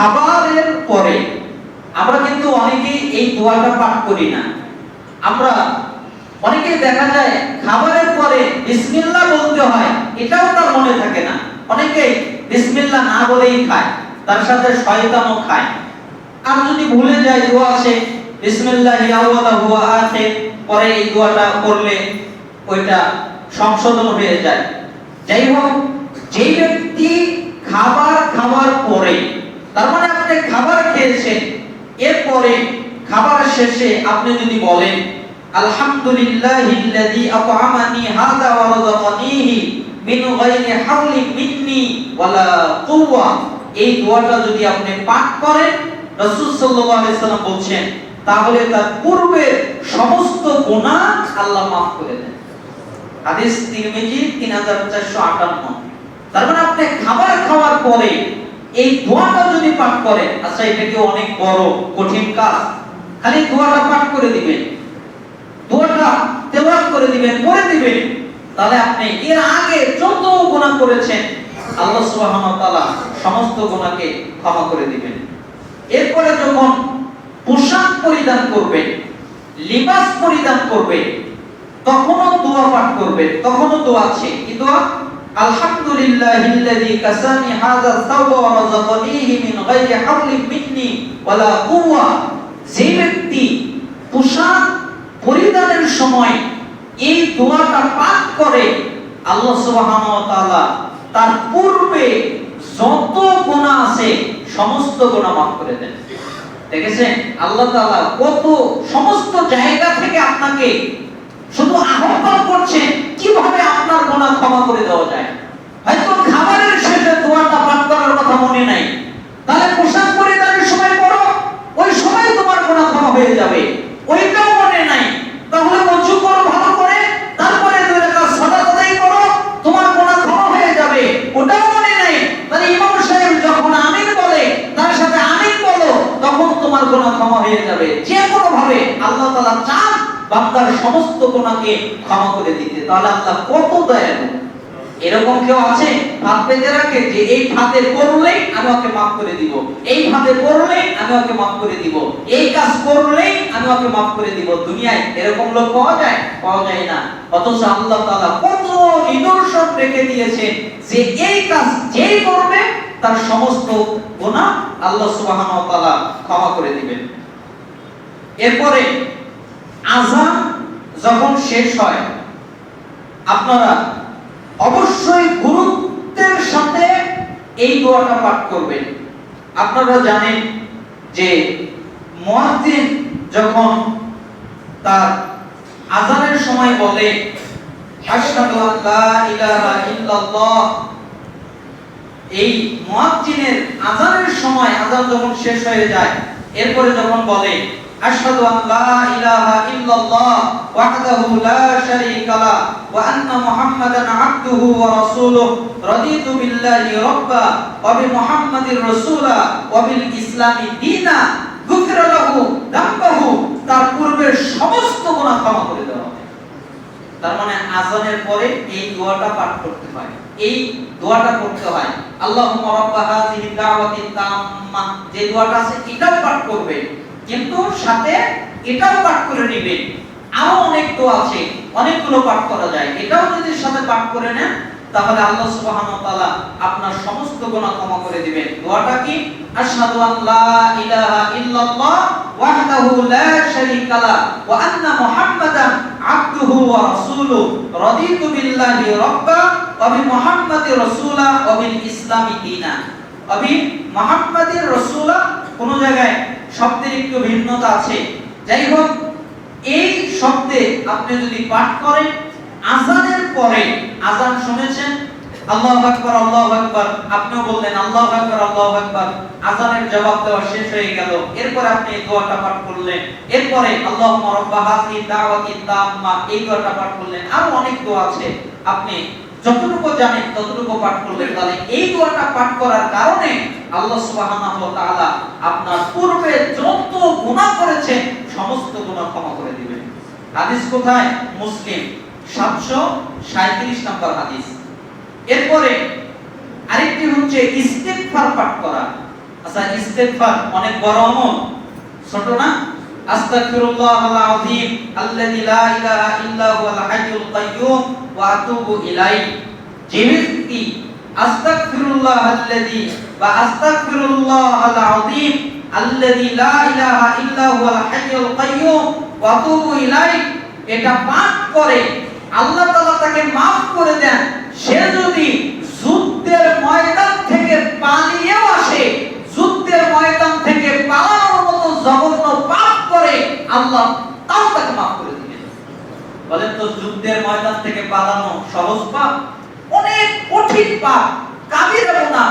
খাবারের পরে আমরা কিন্তু অনেকেই এই দোয়াটা পাঠ করি না। আমরা অনেকেই দেখা যায় খাবারের পরে বিসমিল্লাহ বলতে হয়, এটাও তার মনে থাকে না। অনেকেই বিসমিল্লাহ না বলেই খায়, তার সাথে শয়তানও খায়। আর যদি ভুলে যায় দোয়া আছে বিসমিল্লাহ ইয়াওয়ালা হুয়া আছে, পরে এই দোয়াটা করলে ওইটা সংশোধন হয়ে যায়। যাই হোক, যেই ব্যক্তি খাবার খাওয়ার পরে তার মানে আপনি খাবার খেয়েছেন। এরপরে খাবার শেষে আপনি যদি বলেন আলহামদুলিল্লাহিল্লাযী আত'আমানি হাযা ওয়া রাযাকানিহি মিন গায়রি হাওলি মিন্নি ওয়ালা কুওয়া। এই দোয়াটা যদি আপনি পাঠ করেন, রাসূল সাল্লাল্লাহু আলাইহি সাল্লাম বলছেন, তাহলে তার পূর্বের সমস্ত গুনাহ আল্লাহ মাফ করে দেন। হাদিস তিরমিজি 3458 তার মানে আপনি খাবার খাওয়ার পরে এই দোয়াটা যদি পাঠ করেন আচ্ছা এটা কি অনেক বড়, কঠিন কাজ? খালি দোয়াটা পাঠ করে দিবেন। দোয়াটা তেলাওয়াত করে দিবেন, পড়ে দিবেন। তাহলে আপনি এর আগে যত গুনাহ করেছেন, আল্লাহ সুবহানাহু ওয়া তাআলা সমস্ত গুনাহকে ক্ষমা করে দিবেন। এরপরে যখন পোশাক পরিধান করবেন, লিবাস পরিধান করবেন, তখনও দোয়া পাঠ করবেন, তখনও দোয়া আছে। কি দোয়া? আলহামদুলিল্লাহিল্লাযী কাসানি হাযা সাওবা ওয়া রাযাকানিহি মিন গায়রি হাওলিন মিন্নি ওয়ালা কুওয়া। যে ব্যক্তি পোশাক পরিধানের সময় এই দোয়াটা পাঠ করে, আল্লাহ তাআলা তার পূর্বে যত গুনাহ আছে সমস্ত গুনাহ মাফ করে দেন। দেখেছেন? আল্লাহ তাআলা কত সমস্ত জায়গা থেকে আপনাকে শুধু আহ্বান করছেন কীভাবে আপনার গোনা ক্ষমা করে দেওয়া যায়? হয়তো খাবারের শেষে দোয়াটা পাঠ করার কথা মনে নাই। তাহলে পোশাক পরিধানের সময় পড়ো। ওই সময় তোমার গোনা ক্ষমা হয়ে যাবে। ওইটাও মনে নাই। তাহলে অজু করো ভালো করে তারপরে দুই রাকাত সালাত আদায় করো তোমার গুনাহ ক্ষমা হয়ে যাবে ওটাও মনে নাই তাহলে ইমাম সাহেব যখন আমিন বলে তার সাথে আমিন বলো তখন তোমার গুনাহ ক্ষমা হয়ে যাবে যে কোনো ভাবে আল্লাহ তাআলা চান বান্দার সমস্ত গুনাহকে ক্ষমা করে দিতে। তাহলে আল্লাহ কত দয়ালু। এরকম কেউ আছে? ভাত পেতে রাখে যে এই ভাতে করলেই আমি ওকে মাফ করে দিব। এই ভাতে করলেই আমি ওকে মাফ করে দিব। এই কাজ করলেই আমি ওকে মাফ করে দিব। দুনিয়ায় এরকম লোক পাওয়া যায়? পাওয়া যায় না। অথচ আল্লাহ তাআলা কত নিদর্শন রেখে দিয়েছেন যে এই কাজ যেই করবে, তার সমস্ত গুনাহ আল্লাহ সুবহানাহু ওয়া তাআলা ক্ষমা করে দিবেন। এরপরে আজান যখন শেষ হয়, আপনারা অবশ্যই গুরুত্বের সাথে এই দোয়াটা পাঠ করবেন। আপনারা জানেন যে মুয়াজ্জিন যখন তার আজানের সময় বলে, আশহাদু আল্লা ইলাহা ইল্লাল্লাহ, এই মুয়াজ্জিনের আজানের সময় আজান যখন শেষ হয়ে যায়, এরপরে যখন বলে ওয়াহদাহু লা শারীকা লা ওয়া আন্না মুহাম্মাদান আবদুহু ওয়া রাসূলুহু। রাদিতু বিল্লাহি রাব্বা ওয়া বি মুহাম্মাদির রাসূলা ওয়া বিল ইসলামি দীনা। গুফিরা লাহু দামবাহু। তার পূর্বের সমস্ত গুনাহ ক্ষমা করে দেওয়া তার মানে আজানের পরে এই দোয়াটা পাঠ করতে হয়। এই দোয়াটা করতে হয়। আল্লাহুম্মা রাব্বা হাযিহি দাওয়াতি তাম্মা। যে দোয়াটা আছে এটাও পাঠ করবে। কিন্তু সাথে এটাও পাঠ করে নেবেন আরও অনেক দোয়া আছে, অনেকগুলো পাঠ করা যায়। এটাও যদি সাথে পাঠ করে নেন, তাহলে আল্লাহ সুবহানাহু ওয়া তাআলা আপনার সমস্ত গুনাহ ক্ষমা করে দিবেন। দোয়াটা কি? আশহাদু আন লা ইলাহা ইল্লাল্লাহ ওয়াহদাহু লা শারীকা লা ওয়া আন্না মুহাম্মাদান আবদুহু ওয়া রাসূলুহু রাদিতু বিল্লাহি রাব্বা ওয়া বি মুহাম্মাদির রাসূলা ওয়া বিল ইসলামি দীনা। ওয়া বি মুহাম্মাদির রাসূলা কোন জায়গায় শব্দের একটু ভিন্নতা আছে। যাই হোক, এই শব্দে আপনি যদি পাঠ করেন, আজানের পরে আজান শুনেছেন, আল্লাহু আকবার আল্লাহু আকবার, আপনিও বললেন, আল্লাহু আকবার আল্লাহু আকবার, আজানের জবাব দেওয়া শেষ হয়ে গেল। এরপর আপনি এই দোয়াটা পাঠ করলেন। এরপরে আল্লাহুম্মা রাব্বা হাযিহি দাওয়াতি তাম্মা, এই দোয়াটা পাঠ করলেন। আরও অনেক দোয়া আছে। আপনি যতটুকু জানেন ততটুকু পাঠ করবেন তাহলে এই দোয়াটা পাঠ করার কারণে আল্লাহ সুবহানাহু ওয়া তাআলা আপনার পূর্বে যত গুনাহ করেছেন, সমস্ত গুনাহ ক্ষমা করে দিবেন। হাদিস কোথায়? মুসলিম। 737 নম্বর হাদিস। এরপরে আরেকটি হচ্ছে ইস্তিগফার পাঠ করা। আচ্ছা ইস্তেগফার অনেক বড় আমল। ছোট না? আস্তাগফিরুল্লাহ আযীম আল্লাযী লা ইলাহা ইল্লা হুয়াল হাইয়ুল কাইয়্যুম ওয়া আতুবু ইলাইহি। যে ব্যক্তি আস্তাগফিরুল্লাহ আল্লাযী বা আস্তাগফিরুল্লাহ আযীম আল্লাযী লা ইলাহা ইল্লা হুয়াল হাইয়ুল কাইয়্যুম ওয়া আতুবু এটা পাঠ করে আল্লাহ তাআলা তাকে maaf করে দেন। সে যদি যুদ্ধের ময়দান থেকে পালিয়েও আসে, যুদ্ধের ময়দান থেকে পালানোর মতো করে আল্লাহ তাও তাকে maaf করে দিবেন। বলেন তো যুদ্ধের ময়দান থেকে পালানো সহজ পাপ? অনেক কঠিন পাপ কাবিরা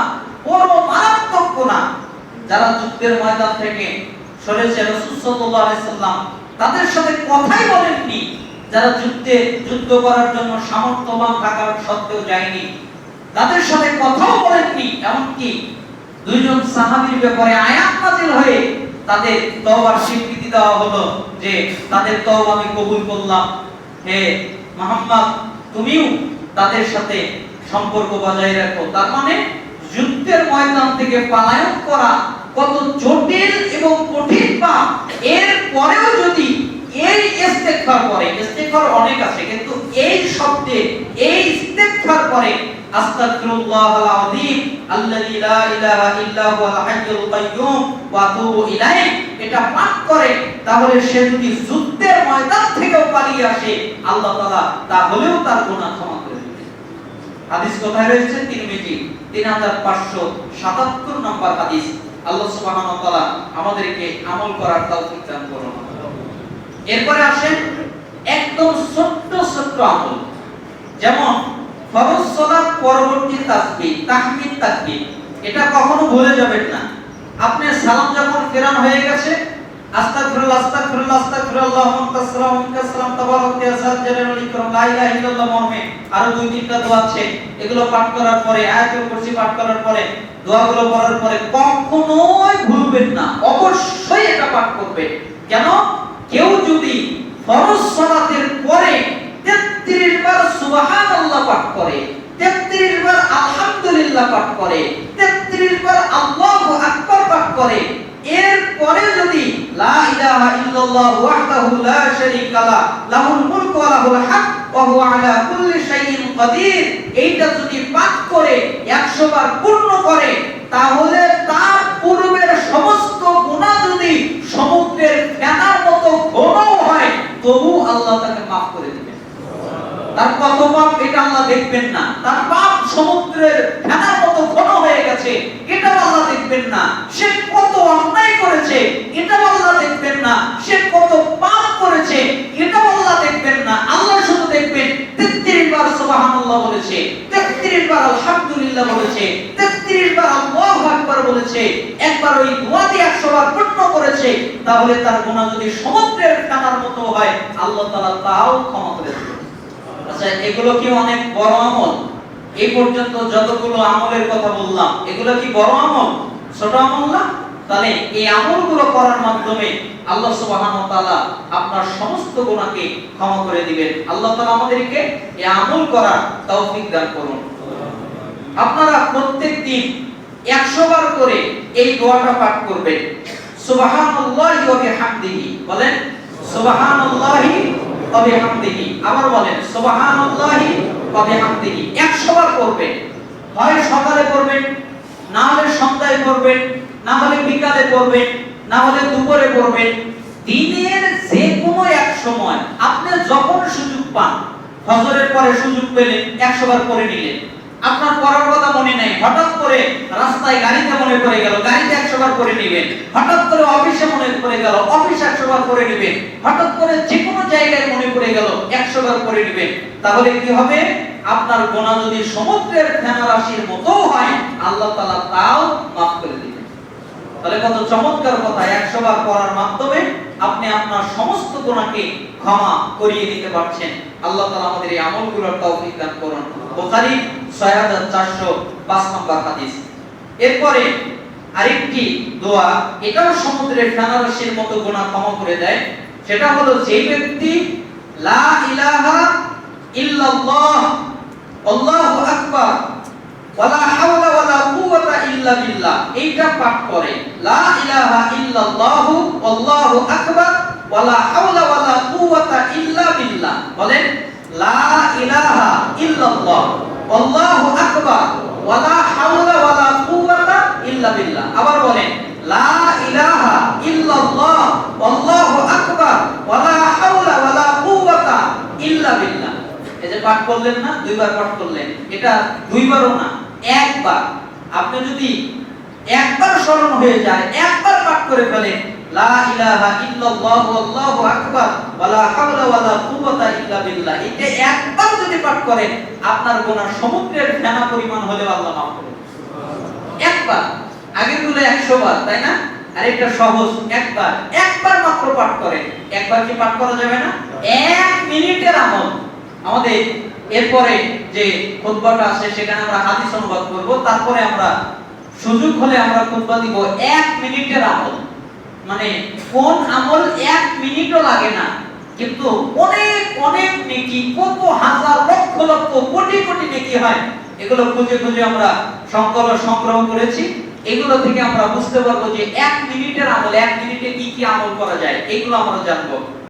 বড় মারাত্মক গুনাহ যারা যুদ্ধের ময়দান থেকে সরেছে রাসূল সাল্লাল্লাহু আলাইহি সাল্লাম তাদের সাথে কথাই বলেননি। যারা যুদ্ধে যুদ্ধ করার জন্য সামর্থ্যবান থাকার সত্ত্বেও যায়নি তাদের সাথে কথাও বলেননি। এমনকি দুইজন সাহাবীর ব্যাপারে আয়াত নাযিল হয়ে তাদের তওবার স্বীকৃতি দেওয়া হলো যে তাদের তওবা আমি কবুল করলাম। হে মুহাম্মদ, তুমিও তাদের সাথে সম্পর্ক বজায় রাখো। তার মানে যুদ্ধের ময়দান থেকে পলায়ন করা কত জটিল এবং কঠিন পাপ। এর পরেও যদি এই ইস্তেগফার করে, ইস্তেগফার অনেক আছে, কিন্তু এই শব্দে, এই ইস্তেগফার করে আস্তাগফিরুল্লাহ আযীম আল্লাযী লা ইলাহা ইল্লা হুয়াল কাইয়্যুম ওয়া ইলাইহি। এটা পাঠ করে তাহলে সে যদি যুদ্ধের ময়দান থেকেও পালিয়ে আসে, আল্লাহ তাআলা তার গুনাহ ক্ষমা করে হাদিস কোথায় রয়েছে? তিরমিজি 3577 নম্বর হাদিস। আল্লাহ সুবহানাহু ওয়া তাআলা আমাদেরকে আমল করার তৌফিক দান করুন। এরপরে আসেন একদম ছোট্ট ছোট্ট আমল। যেমন ফরজ সালাত পরবর্তী তাসবিহ, তাহমিদ তাকবীর এটা কখনো ভুলে যাবেন না। আপনি সালাম যখন ফেরান হয়ে গেছে, আস্তাগফিরুল্লাহ আস্তাগফিরুল্লাহ আস্তাগফিরুল্লাহ ওয়া সালাম ওয়া সালাম তাবারাক ইয়া জাল ইকরাম লা ইলাহা ইল্লাল্লাহ মর্মে আরও দুই, তিনটা দোয়া আছে। এগুলো পাঠ করার পরে, আয়াতুল কুরসি পাঠ করার পরে, দোয়াগুলো পড়ার পরে কখনোই ভুলবেন না। অবশ্যই এটা পাঠ করবেন। কেন? কেউ যদি ফরজ সালাতের পরে 33 বার সুবহানাল্লাহ পাঠ করে 33 বার আলহামদুলিল্লাহ পাঠ করে 33 বার আল্লাহু আকবার পাঠ করে। এর পরে যদি লা ইলাহা ইল্লাল্লাহ ওয়াহদাহু লা শারীকা লা, লাহুল ওয়া লাহুল হামদ ওয়া হুয়া আলা কুল্লি শাইইন কাদির, এইটা যদি পাঠ করে 100 বার পূর্ণ করে, তাহলে তার পূর্বের সমস্ত গুনাহ যদি সমুদ্রের ফেনার মতো ঘনও হয় তবু আল্লাহ তাকে maaf করে দিবেন তার কত পাপ এটা আল্লাহ দেখবেন না। তার পাপ সমুদ্রের ফেনার মতো ঘন হয়ে গেছে এটা আল্লাহ দেখবেন না। সে কত অন্যায় করেছে এটা আল্লাহ দেখবেন না। সে কত পাপ করেছে এটা আল্লাহ দেখবেন না। আল্লাহ শুধু দেখবেন 33 বার সুবহানাল্লাহ বলেছে 33 বার আলহামদুলিল্লাহ বলেছে 33 বার আল্লাহু আকবার বলেছে, একবার ওই দোয়াতে 100 বার পূর্ণ করেছে, তাহলে তার গুনাহ যদি সমুদ্রের ফেনার মতো হয়, আল্লাহ তাআলা তাও ক্ষমা করে দেবেন। আচ্ছা এগুলো কি অনেক বড় আমল? এই পর্যন্ত যতগুলো আমলের কথা বললাম, এগুলো কি বড় আমল? ছোট আমল না? তাহলে এই আমলগুলো করার মাধ্যমে আল্লাহ সুবহানাহু ওয়া তাআলা আপনার সমস্ত গুনাহকে ক্ষমা করে দিবেন। আল্লাহ তাআলা আমাদেরকে এই আমল করার তৌফিক দান করুন। আপনারা প্রত্যেক দিন 100 বার করে এই দোয়াটা পাঠ করবেন। সুবহানাল্লাহি ওয়া বিহামদিহি। বলেন, সুবহানাল্লাহি ওয়া বিহামদিহি আবার বলেন, সুবহানাল্লাহি ওয়া বিহামদিহি 100 বার করবেন হয় সকালে করবেন না হলে সন্ধ্যায় করবেন না হলে বিকালে করবেন না হলে দুপুরে করবেন দিনের যে কোনো এক সময় আপনি যখন সুযোগ পান, ফজরের পরে সুযোগ পেলেন 100 বার করে নিলেন। আপনার করার কথা মনে নাই। হঠাৎ করে রাস্তায় গাড়িতে মনে পড়ে গেল, গাড়িতে একশো বার করে নেবেন। হঠাৎ করে অফিসে মনে পড়ে গেল, অফিসে একশো বার করে নেবেন। হঠাৎ করে যে কোনো জায়গায় মনে পড়ে গেল, একশো বার করে নেবেন। তাহলে কি হবে? আপনার গোনা যদি সমুদ্রের ফেনা রাশির মতো হয়, আল্লাহ তাআলা তাও মাফ করে দিবেন। তাহলে কত চমৎকার কথা, একশো বার করার মাধ্যমে আপনি আপনার সমস্ত গোনাকে ক্ষমা করিয়ে দিতে পারছেন। আল্লাহ তাআলা আমাদের এই আমলগুলোর তৌফিক দান করুন। বুখারী 6405 নম্বর হাদিস। এরপরে আরেকটি দোয়া, এটাও সমুদ্রের ফেনারসির মতো গুনাহ ক্ষমা করে দেয়। সেটা হলো যে ব্যক্তি লা ইলাহা ইল্লাল্লাহ, আল্লাহু আকবার, ওয়ালা হাওলা ওয়ালা কুওয়াতা ইল্লা বিল্লাহ, এইটা পাঠ করে। লা ইলাহা ইল্লাল্লাহু, আল্লাহু আকবার, ওয়ালা হাওলা ওয়ালা কুওয়াতা ইল্লা বিল্লাহ। বলেন লা ইলাহা ইল্লাল্লাহ, আল্লাহু আকবার ওয়ালা হাওলা ওয়ালা কুওয়াতা ইল্লা বিল্লাহ। আবার বলেন, লা ইলাহা ইল্লাল্লাহ, আল্লাহু আকবার ওয়ালা হাওলা ওয়ালা কুওয়াতা ইল্লা বিল্লাহ। এই পাঠ করলেন না, দুইবার পাঠ করলেন, এটা দুইবারও না, একবার। আপনি যদি একবার স্মরণ হয়ে যায়, একবার পাঠ করে ফেলেন লা ইলাহা ইল্লাল্লাহু, আল্লাহু আকবার, ওয়ালা হাওলা ওয়ালা কুওয়াতা ইল্লা বিল্লাহ। এটা একবার যদি পাঠ করেন, আপনার গুনাহ সমুদ্রের ফেনা পরিমাণ হলেও আল্লাহ মাফ করবে একবার। আগেগুলো 100 বার, তাই না? আর এটা সহজ, একবার। একবার মাত্র পাঠ করেন। একবার কি পাঠ করা যাবে না? এক মিনিটের আমল। আমাদের এরপরে যে খুতবাটা আছে, সেখানে আমরা হাদিস অনুবাদ করব। তারপরে আমরা সুযোগ হলে আমরা খুতবা দিব। এক মিনিটের আমল। মানে কোন আমল এক মিনিটও লাগে না। কিন্তু অনেক অনেক নেকি, কত হাজার লক্ষ লক্ষ, কোটি কোটি নেকি হয়, এগুলো খুঁজে খুঁজে আমরা সংকলন সংগ্রহ করেছি। এগুলো থেকে আমরা বুঝতে পারব যে এক মিনিটের আমল, এক মিনিটে কি কি আমল করা যায়, এগুলো আমরা জানব।